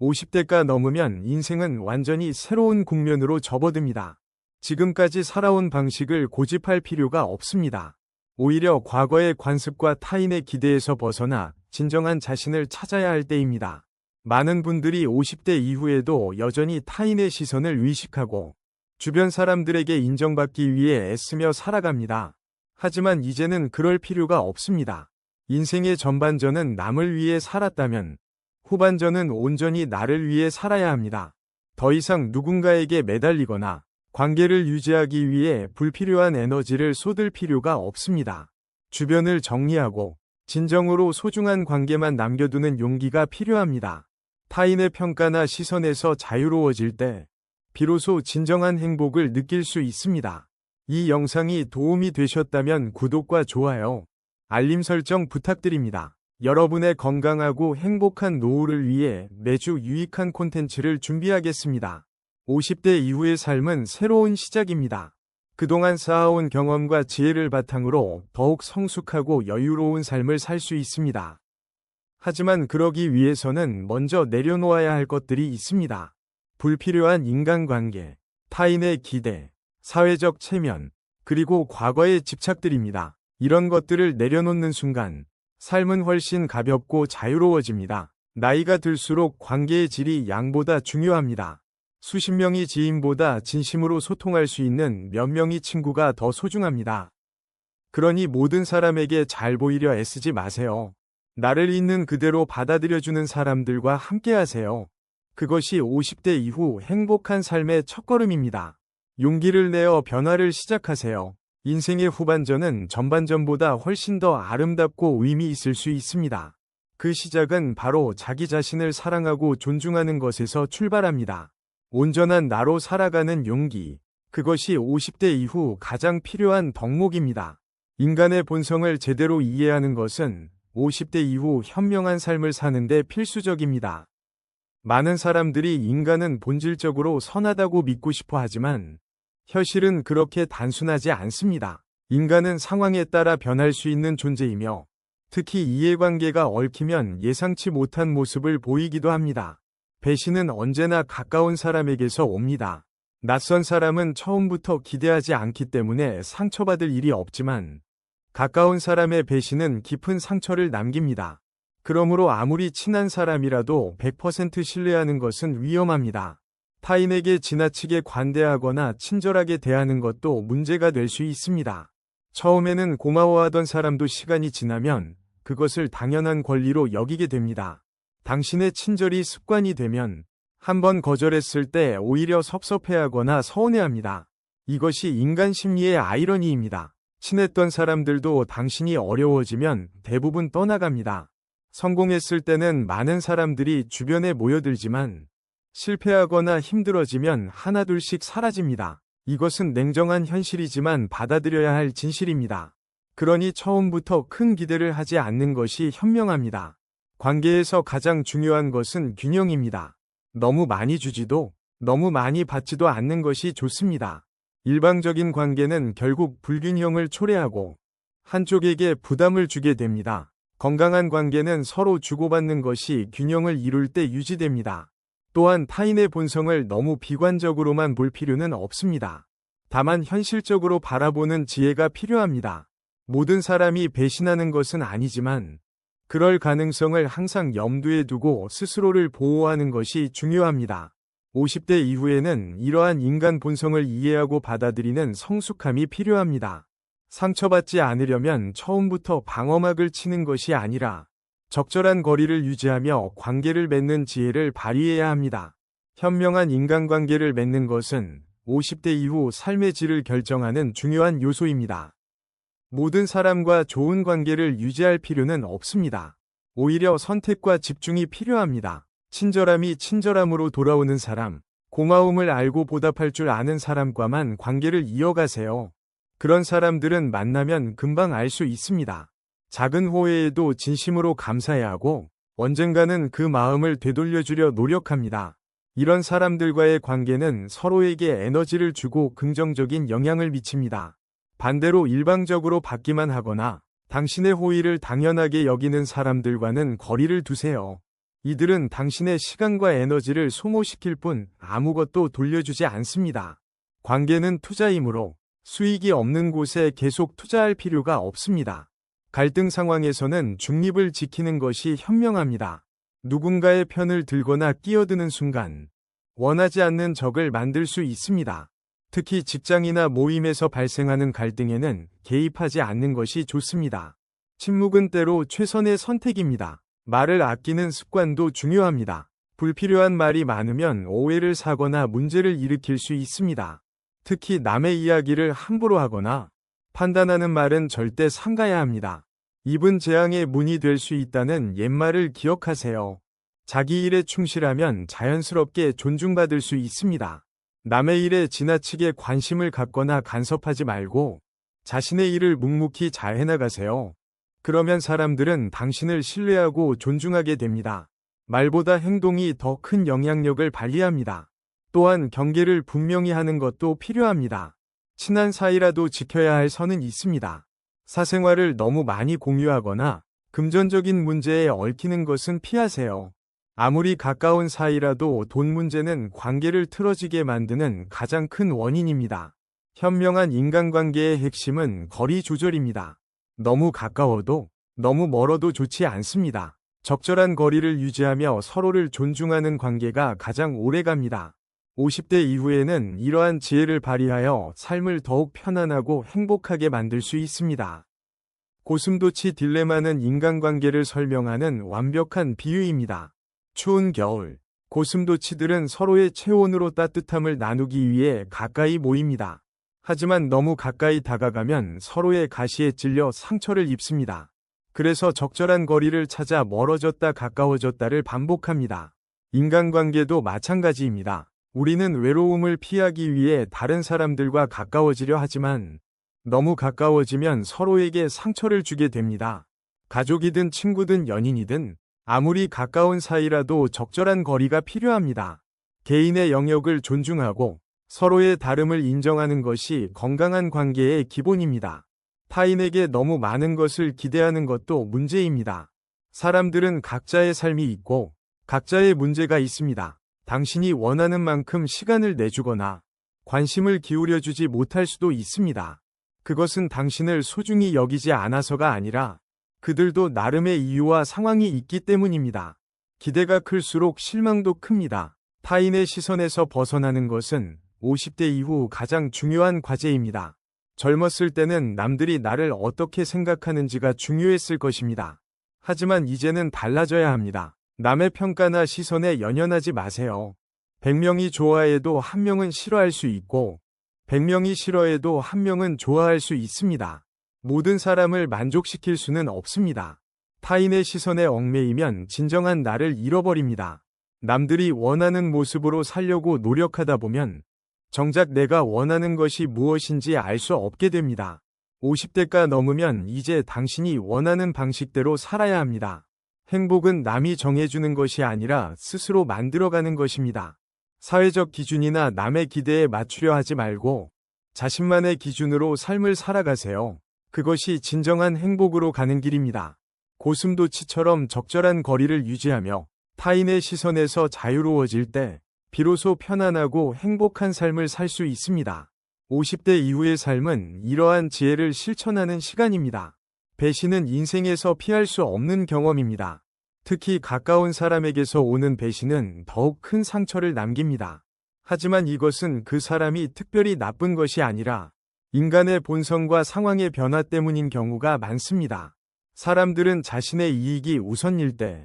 50대가 넘으면 인생은 완전히 새로운 국면으로 접어듭니다. 지금까지 살아온 방식을 고집할 필요가 없습니다. 오히려 과거의 관습과 타인의 기대에서 벗어나 진정한 자신을 찾아야 할 때입니다. 많은 분들이 50대 이후에도 여전히 타인의 시선을 의식하고 주변 사람들에게 인정받기 위해 애쓰며 살아갑니다. 하지만 이제는 그럴 필요가 없습니다. 인생의 전반전은 남을 위해 살았다면 후반전은 온전히 나를 위해 살아야 합니다. 더 이상 누군가에게 매달리거나 관계를 유지하기 위해 불필요한 에너지를 쏟을 필요가 없습니다. 주변을 정리하고 진정으로 소중한 관계만 남겨두는 용기가 필요합니다. 타인의 평가나 시선에서 자유로워질 때 비로소 진정한 행복을 느낄 수 있습니다. 이 영상이 도움이 되셨다면 구독과 좋아요, 알림 설정 부탁드립니다. 여러분의 건강하고 행복한 노후를 위해 매주 유익한 콘텐츠를 준비하겠습니다. 50대 이후의 삶은 새로운 시작입니다. 그동안 쌓아온 경험과 지혜를 바탕으로 더욱 성숙하고 여유로운 삶을 살 수 있습니다. 하지만 그러기 위해서는 먼저 내려놓아야 할 것들이 있습니다. 불필요한 인간관계, 타인의 기대, 사회적 체면, 그리고 과거의 집착들입니다. 이런 것들을 내려놓는 순간 삶은 훨씬 가볍고 자유로워집니다. 나이가 들수록 관계의 질이 양보다 중요합니다. 수십 명이 지인보다 진심으로 소통할 수 있는 몇 명의 친구가 더 소중합니다. 그러니 모든 사람에게 잘 보이려 애쓰지 마세요. 나를 있는 그대로 받아들여주는 사람들과 함께 하세요. 그것이 50대 이후 행복한 삶의 첫걸음입니다. 용기를 내어 변화를 시작하세요. 인생의 후반전은 전반전보다 훨씬 더 아름답고 의미 있을 수 있습니다. 그 시작은 바로 자기 자신을 사랑하고 존중하는 것에서 출발합니다. 온전한 나로 살아가는 용기. 그것이 50대 이후 가장 필요한 덕목입니다. 인간의 본성을 제대로 이해하는 것은 50대 이후 현명한 삶을 사는데 필수적입니다. 많은 사람들이 인간은 본질적으로 선하다고 믿고 싶어 하지만 현실은 그렇게 단순하지 않습니다. 인간은 상황에 따라 변할 수 있는 존재이며 특히 이해관계가 얽히면 예상치 못한 모습을 보이기도 합니다. 배신은 언제나 가까운 사람에게서 옵니다. 낯선 사람은 처음부터 기대하지 않기 때문에 상처받을 일이 없지만 가까운 사람의 배신은 깊은 상처를 남깁니다. 그러므로 아무리 친한 사람이라도 100% 신뢰하는 것은 위험합니다. 타인에게 지나치게 관대하거나 친절하게 대하는 것도 문제가 될 수 있습니다. 처음에는 고마워하던 사람도 시간이 지나면 그것을 당연한 권리로 여기게 됩니다. 당신의 친절이 습관이 되면 한번 거절했을 때 오히려 섭섭해하거나 서운해합니다. 이것이 인간 심리의 아이러니입니다. 친했던 사람들도 당신이 어려워지면 대부분 떠나갑니다. 성공했을 때는 많은 사람들이 주변에 모여들지만 실패하거나 힘들어지면 하나둘씩 사라집니다. 이것은 냉정한 현실이지만 받아들여야 할 진실입니다. 그러니 처음부터 큰 기대를 하지 않는 것이 현명합니다. 관계에서 가장 중요한 것은 균형입니다. 너무 많이 주지도 너무 많이 받지도 않는 것이 좋습니다. 일방적인 관계는 결국 불균형을 초래하고 한쪽에게 부담을 주게 됩니다. 건강한 관계는 서로 주고받는 것이 균형을 이룰 때 유지됩니다. 또한 타인의 본성을 너무 비관적으로만 볼 필요는 없습니다. 다만 현실적으로 바라보는 지혜가 필요합니다. 모든 사람이 배신하는 것은 아니지만 그럴 가능성을 항상 염두에 두고 스스로를 보호하는 것이 중요합니다. 50대 이후에는 이러한 인간 본성을 이해하고 받아들이는 성숙함이 필요합니다. 상처받지 않으려면 처음부터 방어막을 치는 것이 아니라 적절한 거리를 유지하며 관계를 맺는 지혜를 발휘해야 합니다. 현명한 인간관계를 맺는 것은 50대 이후 삶의 질을 결정하는 중요한 요소입니다. 모든 사람과 좋은 관계를 유지할 필요는 없습니다. 오히려 선택과 집중이 필요합니다. 친절함이 친절함으로 돌아오는 사람, 고마움을 알고 보답할 줄 아는 사람과만 관계를 이어가세요. 그런 사람들은 만나면 금방 알 수 있습니다. 작은 호의에도 진심으로 감사해야 하고 언젠가는 그 마음을 되돌려주려 노력합니다. 이런 사람들과의 관계는 서로에게 에너지를 주고 긍정적인 영향을 미칩니다. 반대로 일방적으로 받기만 하거나 당신의 호의를 당연하게 여기는 사람들과는 거리를 두세요. 이들은 당신의 시간과 에너지를 소모시킬 뿐 아무것도 돌려주지 않습니다. 관계는 투자이므로 수익이 없는 곳에 계속 투자할 필요가 없습니다. 갈등 상황에서는 중립을 지키는 것이 현명합니다. 누군가의 편을 들거나 끼어드는 순간 원하지 않는 적을 만들 수 있습니다. 특히 직장이나 모임에서 발생하는 갈등에는 개입하지 않는 것이 좋습니다. 침묵은 때로 최선의 선택입니다. 말을 아끼는 습관도 중요합니다. 불필요한 말이 많으면 오해를 사거나 문제를 일으킬 수 있습니다. 특히 남의 이야기를 함부로 하거나 판단하는 말은 절대 삼가야 합니다. 입은 재앙의 문이 될 수 있다는 옛말을 기억하세요. 자기 일에 충실하면 자연스럽게 존중받을 수 있습니다. 남의 일에 지나치게 관심을 갖거나 간섭하지 말고 자신의 일을 묵묵히 잘 해나가세요. 그러면 사람들은 당신을 신뢰하고 존중하게 됩니다. 말보다 행동이 더 큰 영향력을 발휘합니다. 또한 경계를 분명히 하는 것도 필요합니다. 친한 사이라도 지켜야 할 선은 있습니다. 사생활을 너무 많이 공유하거나 금전적인 문제에 얽히는 것은 피하세요. 아무리 가까운 사이라도 돈 문제는 관계를 틀어지게 만드는 가장 큰 원인입니다. 현명한 인간관계의 핵심은 거리 조절입니다. 너무 가까워도 너무 멀어도 좋지 않습니다. 적절한 거리를 유지하며 서로를 존중하는 관계가 가장 오래 갑니다. 50대 이후에는 이러한 지혜를 발휘하여 삶을 더욱 편안하고 행복하게 만들 수 있습니다. 고슴도치 딜레마는 인간관계를 설명하는 완벽한 비유입니다. 추운 겨울, 고슴도치들은 서로의 체온으로 따뜻함을 나누기 위해 가까이 모입니다. 하지만 너무 가까이 다가가면 서로의 가시에 찔려 상처를 입습니다. 그래서 적절한 거리를 찾아 멀어졌다 가까워졌다를 반복합니다. 인간관계도 마찬가지입니다. 우리는 외로움을 피하기 위해 다른 사람들과 가까워지려 하지만 너무 가까워지면 서로에게 상처를 주게 됩니다. 가족이든 친구든 연인이든 아무리 가까운 사이라도 적절한 거리가 필요합니다. 개인의 영역을 존중하고 서로의 다름을 인정하는 것이 건강한 관계의 기본입니다. 타인에게 너무 많은 것을 기대하는 것도 문제입니다. 사람들은 각자의 삶이 있고 각자의 문제가 있습니다. 당신이 원하는 만큼 시간을 내주거나 관심을 기울여주지 못할 수도 있습니다. 그것은 당신을 소중히 여기지 않아서가 아니라 그들도 나름의 이유와 상황이 있기 때문입니다. 기대가 클수록 실망도 큽니다. 타인의 시선에서 벗어나는 것은 50대 이후 가장 중요한 과제입니다. 젊었을 때는 남들이 나를 어떻게 생각하는지가 중요했을 것입니다. 하지만 이제는 달라져야 합니다. 남의 평가나 시선에 연연하지 마세요. 100명이 좋아해도 한 명은 싫어할 수 있고 100명이 싫어해도 한 명은 좋아할 수 있습니다. 모든 사람을 만족시킬 수는 없습니다. 타인의 시선에 얽매이면 진정한 나를 잃어버립니다. 남들이 원하는 모습으로 살려고 노력하다 보면 정작 내가 원하는 것이 무엇인지 알 수 없게 됩니다. 50대가 넘으면 이제 당신이 원하는 방식대로 살아야 합니다. 행복은 남이 정해주는 것이 아니라 스스로 만들어가는 것입니다. 사회적 기준이나 남의 기대에 맞추려 하지 말고 자신만의 기준으로 삶을 살아가세요. 그것이 진정한 행복으로 가는 길입니다. 고슴도치처럼 적절한 거리를 유지하며 타인의 시선에서 자유로워질 때 비로소 편안하고 행복한 삶을 살 수 있습니다. 50대 이후의 삶은 이러한 지혜를 실천하는 시간입니다. 배신은 인생에서 피할 수 없는 경험입니다. 특히 가까운 사람에게서 오는 배신은 더욱 큰 상처를 남깁니다. 하지만 이것은 그 사람이 특별히 나쁜 것이 아니라 인간의 본성과 상황의 변화 때문인 경우가 많습니다. 사람들은 자신의 이익이 우선일 때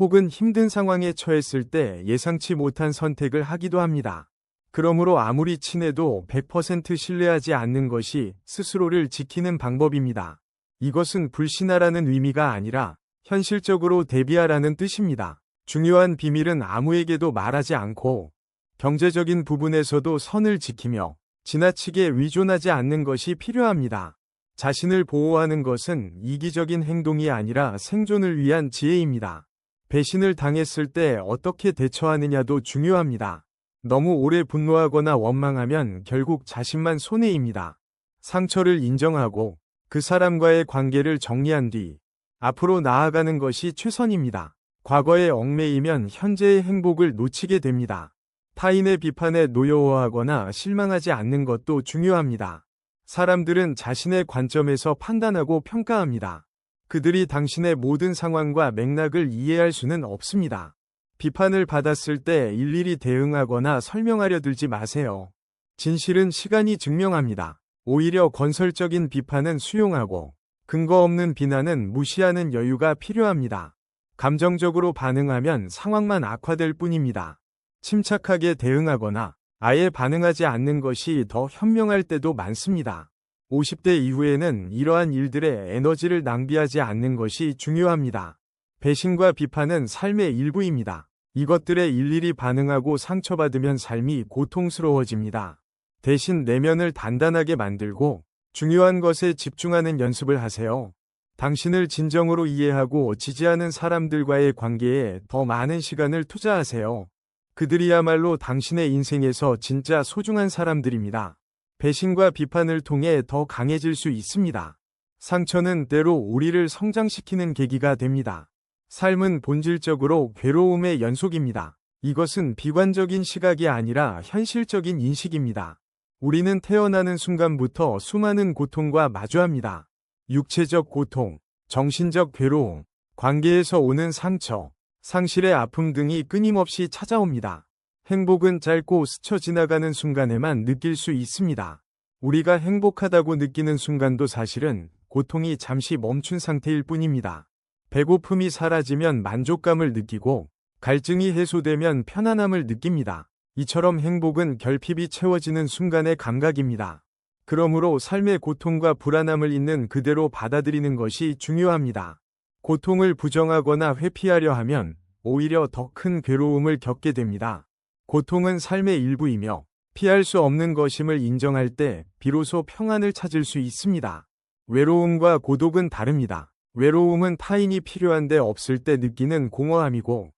혹은 힘든 상황에 처했을 때 예상치 못한 선택을 하기도 합니다. 그러므로 아무리 친해도 100% 신뢰하지 않는 것이 스스로를 지키는 방법입니다. 이것은 불신하라는 의미가 아니라 현실적으로 대비하라는 뜻입니다. 중요한 비밀은 아무에게도 말하지 않고 경제적인 부분에서도 선을 지키며 지나치게 위존하지 않는 것이 필요합니다. 자신을 보호하는 것은 이기적인 행동이 아니라 생존을 위한 지혜입니다. 배신을 당했을 때 어떻게 대처하느냐도 중요합니다. 너무 오래 분노하거나 원망하면 결국 자신만 손해입니다. 상처를 인정하고 그 사람과의 관계를 정리한 뒤 앞으로 나아가는 것이 최선입니다. 과거에 얽매이면 현재의 행복을 놓치게 됩니다. 타인의 비판에 노여워하거나 실망하지 않는 것도 중요합니다. 사람들은 자신의 관점에서 판단하고 평가합니다. 그들이 당신의 모든 상황과 맥락을 이해할 수는 없습니다. 비판을 받았을 때 일일이 대응하거나 설명하려 들지 마세요. 진실은 시간이 증명합니다. 오히려 건설적인 비판은 수용하고 근거 없는 비난은 무시하는 여유가 필요합니다. 감정적으로 반응하면 상황만 악화될 뿐입니다. 침착하게 대응하거나 아예 반응하지 않는 것이 더 현명할 때도 많습니다. 50대 이후에는 이러한 일들에 에너지를 낭비하지 않는 것이 중요합니다. 배신과 비판은 삶의 일부입니다. 이것들에 일일이 반응하고 상처받으면 삶이 고통스러워집니다. 대신 내면을 단단하게 만들고 중요한 것에 집중하는 연습을 하세요. 당신을 진정으로 이해하고 지지하는 사람들과의 관계에 더 많은 시간을 투자하세요. 그들이야말로 당신의 인생에서 진짜 소중한 사람들입니다. 배신과 비판을 통해 더 강해질 수 있습니다. 상처는 때로 우리를 성장시키는 계기가 됩니다. 삶은 본질적으로 괴로움의 연속입니다. 이것은 비관적인 시각이 아니라 현실적인 인식입니다. 우리는 태어나는 순간부터 수많은 고통과 마주합니다. 육체적 고통, 정신적 괴로움, 관계에서 오는 상처, 상실의 아픔 등이 끊임없이 찾아옵니다. 행복은 짧고 스쳐 지나가는 순간에만 느낄 수 있습니다. 우리가 행복하다고 느끼는 순간도 사실은 고통이 잠시 멈춘 상태일 뿐입니다. 배고픔이 사라지면 만족감을 느끼고 갈증이 해소되면 편안함을 느낍니다. 이처럼 행복은 결핍이 채워지는 순간의 감각입니다. 그러므로 삶의 고통과 불안함을 있는 그대로 받아들이는 것이 중요합니다. 고통을 부정하거나 회피하려 하면 오히려 더 큰 괴로움을 겪게 됩니다. 고통은 삶의 일부이며 피할 수 없는 것임을 인정할 때 비로소 평안을 찾을 수 있습니다. 외로움과 고독은 다릅니다. 외로움은 타인이 필요한데 없을 때 느끼는 공허함이고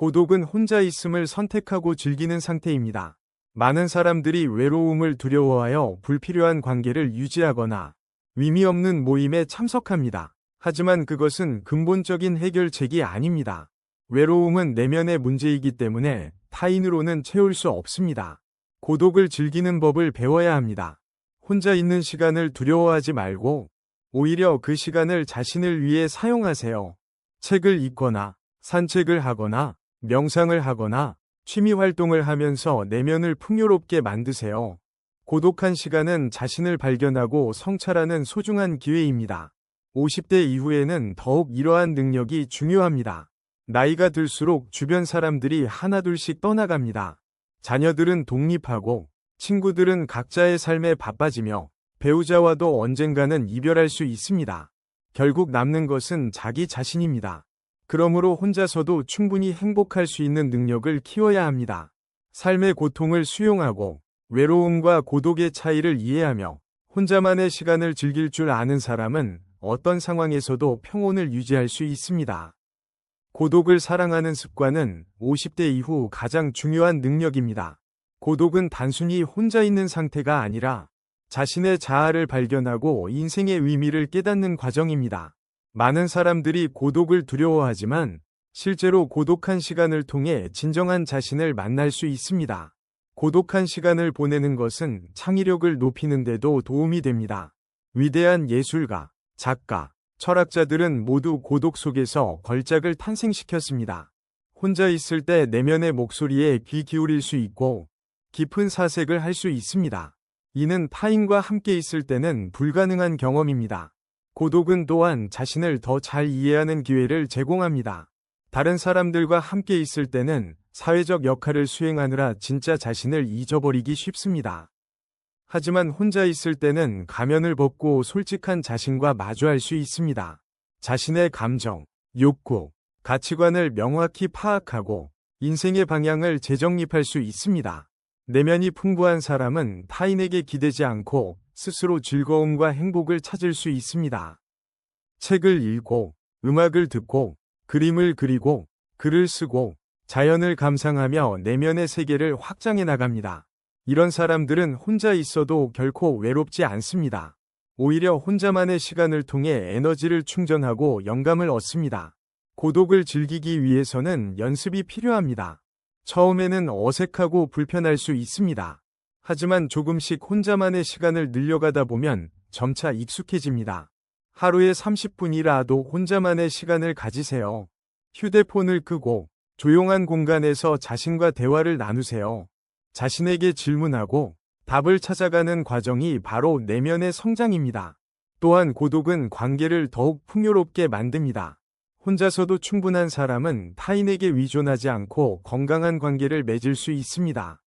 고독은 혼자 있음을 선택하고 즐기는 상태입니다. 많은 사람들이 외로움을 두려워하여 불필요한 관계를 유지하거나 의미 없는 모임에 참석합니다. 하지만 그것은 근본적인 해결책이 아닙니다. 외로움은 내면의 문제이기 때문에 타인으로는 채울 수 없습니다. 고독을 즐기는 법을 배워야 합니다. 혼자 있는 시간을 두려워하지 말고 오히려 그 시간을 자신을 위해 사용하세요. 책을 읽거나 산책을 하거나 명상을 하거나 취미 활동을 하면서 내면을 풍요롭게 만드세요. 고독한 시간은 자신을 발견하고 성찰하는 소중한 기회입니다. 50대 이후에는 더욱 이러한 능력이 중요합니다. 나이가 들수록 주변 사람들이 하나둘씩 떠나갑니다. 자녀들은 독립하고 친구들은 각자의 삶에 바빠지며 배우자와도 언젠가는 이별할 수 있습니다. 결국 남는 것은 자기 자신입니다. 그러므로 혼자서도 충분히 행복할 수 있는 능력을 키워야 합니다. 삶의 고통을 수용하고 외로움과 고독의 차이를 이해하며 혼자만의 시간을 즐길 줄 아는 사람은 어떤 상황에서도 평온을 유지할 수 있습니다. 고독을 사랑하는 습관은 50대 이후 가장 중요한 능력입니다. 고독은 단순히 혼자 있는 상태가 아니라 자신의 자아를 발견하고 인생의 의미를 깨닫는 과정입니다. 많은 사람들이 고독을 두려워하지만 실제로 고독한 시간을 통해 진정한 자신을 만날 수 있습니다. 고독한 시간을 보내는 것은 창의력을 높이는 데도 도움이 됩니다. 위대한 예술가, 작가, 철학자들은 모두 고독 속에서 걸작을 탄생시켰습니다. 혼자 있을 때 내면의 목소리에 귀 기울일 수 있고 깊은 사색을 할 수 있습니다. 이는 타인과 함께 있을 때는 불가능한 경험입니다. 고독은 또한 자신을 더 잘 이해하는 기회를 제공합니다. 다른 사람들과 함께 있을 때는 사회적 역할을 수행하느라 진짜 자신을 잊어버리기 쉽습니다. 하지만 혼자 있을 때는 가면을 벗고 솔직한 자신과 마주할 수 있습니다. 자신의 감정, 욕구, 가치관을 명확히 파악하고 인생의 방향을 재정립할 수 있습니다. 내면이 풍부한 사람은 타인에게 기대지 않고 스스로 즐거움과 행복을 찾을 수 있습니다. 책을 읽고, 음악을 듣고, 그림을 그리고, 글을 쓰고, 자연을 감상하며 내면의 세계를 확장해 나갑니다. 이런 사람들은 혼자 있어도 결코 외롭지 않습니다. 오히려 혼자만의 시간을 통해 에너지를 충전하고 영감을 얻습니다. 고독을 즐기기 위해서는 연습이 필요합니다. 처음에는 어색하고 불편할 수 있습니다. 하지만 조금씩 혼자만의 시간을 늘려가다 보면 점차 익숙해집니다. 하루에 30분이라도 혼자만의 시간을 가지세요. 휴대폰을 끄고 조용한 공간에서 자신과 대화를 나누세요. 자신에게 질문하고 답을 찾아가는 과정이 바로 내면의 성장입니다. 또한 고독은 관계를 더욱 풍요롭게 만듭니다. 혼자서도 충분한 사람은 타인에게 위존하지 않고 건강한 관계를 맺을 수 있습니다.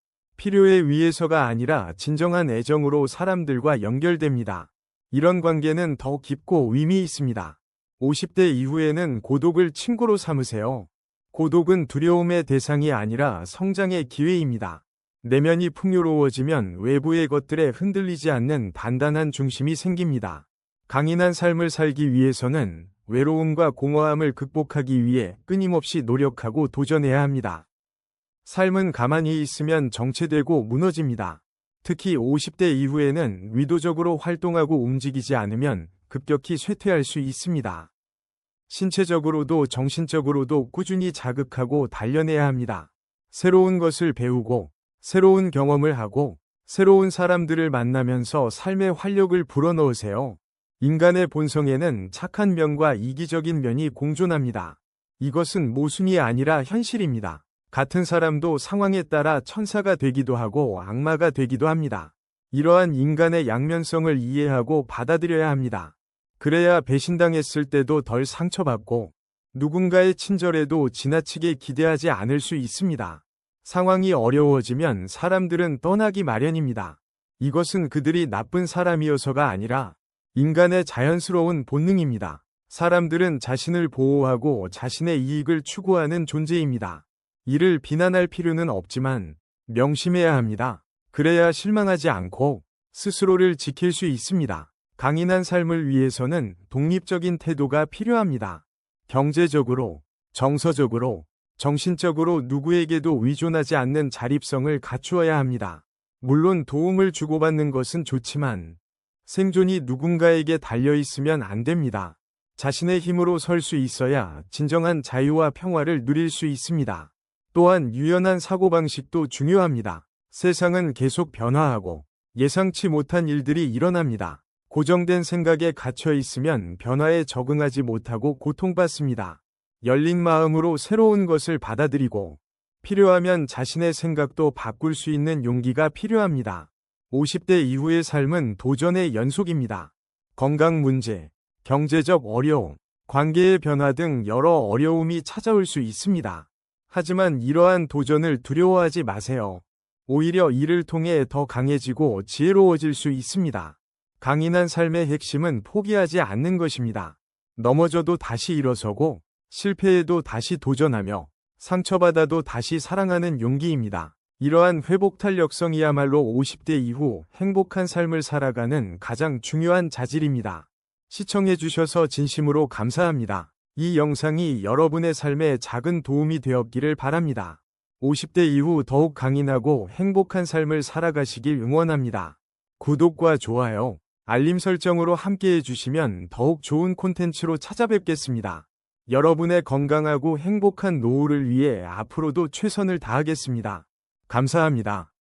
필요에 의해서가 아니라 진정한 애정으로 사람들과 연결됩니다. 이런 관계는 더 깊고 의미 있습니다. 50대 이후에는 고독을 친구로 삼으세요. 고독은 두려움의 대상이 아니라 성장의 기회입니다. 내면이 풍요로워지면 외부의 것들에 흔들리지 않는 단단한 중심이 생깁니다. 강인한 삶을 살기 위해서는 외로움과 공허함을 극복하기 위해 끊임없이 노력하고 도전해야 합니다. 삶은 가만히 있으면 정체되고 무너집니다. 특히 50대 이후에는 의도적으로 활동하고 움직이지 않으면 급격히 쇠퇴할 수 있습니다. 신체적으로도 정신적으로도 꾸준히 자극하고 단련해야 합니다. 새로운 것을 배우고 새로운 경험을 하고 새로운 사람들을 만나면서 삶의 활력을 불어넣으세요. 인간의 본성에는 착한 면과 이기적인 면이 공존합니다. 이것은 모순이 아니라 현실입니다. 같은 사람도 상황에 따라 천사가 되기도 하고 악마가 되기도 합니다. 이러한 인간의 양면성을 이해하고 받아들여야 합니다. 그래야 배신당했을 때도 덜 상처받고 누군가의 친절에도 지나치게 기대하지 않을 수 있습니다. 상황이 어려워지면 사람들은 떠나기 마련입니다. 이것은 그들이 나쁜 사람이어서가 아니라 인간의 자연스러운 본능입니다. 사람들은 자신을 보호하고 자신의 이익을 추구하는 존재입니다. 이를 비난할 필요는 없지만 명심해야 합니다. 그래야 실망하지 않고 스스로를 지킬 수 있습니다. 강인한 삶을 위해서는 독립적인 태도가 필요합니다. 경제적으로, 정서적으로, 정신적으로 누구에게도 의존하지 않는 자립성을 갖추어야 합니다. 물론 도움을 주고받는 것은 좋지만 생존이 누군가에게 달려 있으면 안 됩니다. 자신의 힘으로 설 수 있어야 진정한 자유와 평화를 누릴 수 있습니다. 또한 유연한 사고방식도 중요합니다. 세상은 계속 변화하고 예상치 못한 일들이 일어납니다. 고정된 생각에 갇혀 있으면 변화에 적응하지 못하고 고통받습니다. 열린 마음으로 새로운 것을 받아들이고 필요하면 자신의 생각도 바꿀 수 있는 용기가 필요합니다. 50대 이후의 삶은 도전의 연속입니다. 건강 문제, 경제적 어려움, 관계의 변화 등 여러 어려움이 찾아올 수 있습니다. 하지만 이러한 도전을 두려워하지 마세요. 오히려 이를 통해 더 강해지고 지혜로워질 수 있습니다. 강인한 삶의 핵심은 포기하지 않는 것입니다. 넘어져도 다시 일어서고 실패해도 다시 도전하며 상처받아도 다시 사랑하는 용기입니다. 이러한 회복 탄력성이야말로 50대 이후 행복한 삶을 살아가는 가장 중요한 자질입니다. 시청해주셔서 진심으로 감사합니다. 이 영상이 여러분의 삶에 작은 도움이 되었기를 바랍니다. 50대 이후 더욱 강인하고 행복한 삶을 살아가시길 응원합니다. 구독과 좋아요, 알림 설정으로 함께 해 주시면 더욱 좋은 콘텐츠로 찾아뵙겠습니다. 여러분의 건강하고 행복한 노후를 위해 앞으로도 최선을 다하겠습니다. 감사합니다.